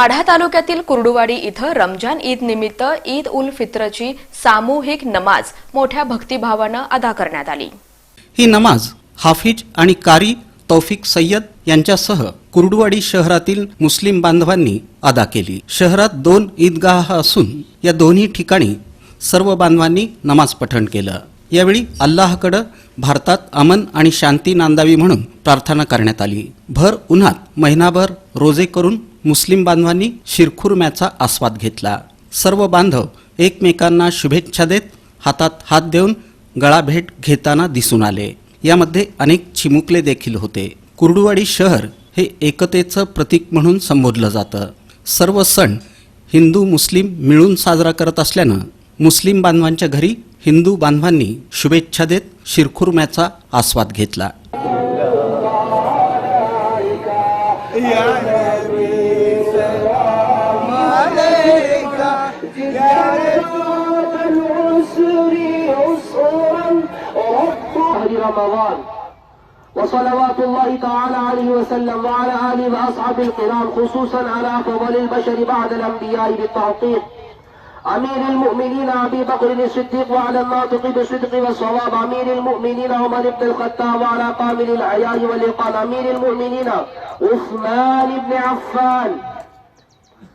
माढा तालुक्यातील कुर्डुवाडी इथं रमजान ईद निमित्त ईद उल फित्रची सामूहिक नमाज मोठ्या भक्तिभावानं अदा करण्यात आली. ही नमाज हाफिज आणि कारी तौफिक सय्यद यांच्यासह कुर्डुवाडी शहरातील मुस्लिम बांधवांनी अदा केली. शहरात दोन ईदगाह असून या दोन्ही ठिकाणी सर्व बांधवांनी नमाज पठण केलं. यावेळी अल्लाहकडं भारतात अमन आणि शांती नांदावी म्हणून प्रार्थना करण्यात आली. भर उन्हात महिनाभर रोजे करून मुस्लिम बांधवांनी शिरखुरम्याचा आस्वाद घेतला. सर्व बांधव एकमेकांना शुभेच्छा देत हातात हात देऊन गळाभेट घेताना दिसून आले. यामध्ये अनेक चिमुकले देखील होते. कुर्डुवाडी शहर हे एकतेचं प्रतीक म्हणून संबोधलं जातं. सर्व सण हिंदू मुस्लिम मिळून साजरा करत असल्यानं मुस्लिम बांधवांच्या घरी हिंदू बांधवांनी शुभेच्छा देत शिरखुरम्याचा आस्वाद घेतला. رمضان. وصلوات الله تعالى عليه وسلم وعلى آله وأصحابه الكرام خصوصا على أفضل البشر بعد الأنبياء بالتعقيب أمير المؤمنين أبي بكر الصديق وعلى الناطق بالصدق والصواب. أمير المؤمنين عمر بن الخطاب وعلى قامل الحياء والإقام أمير المؤمنين عثمان بن عفان.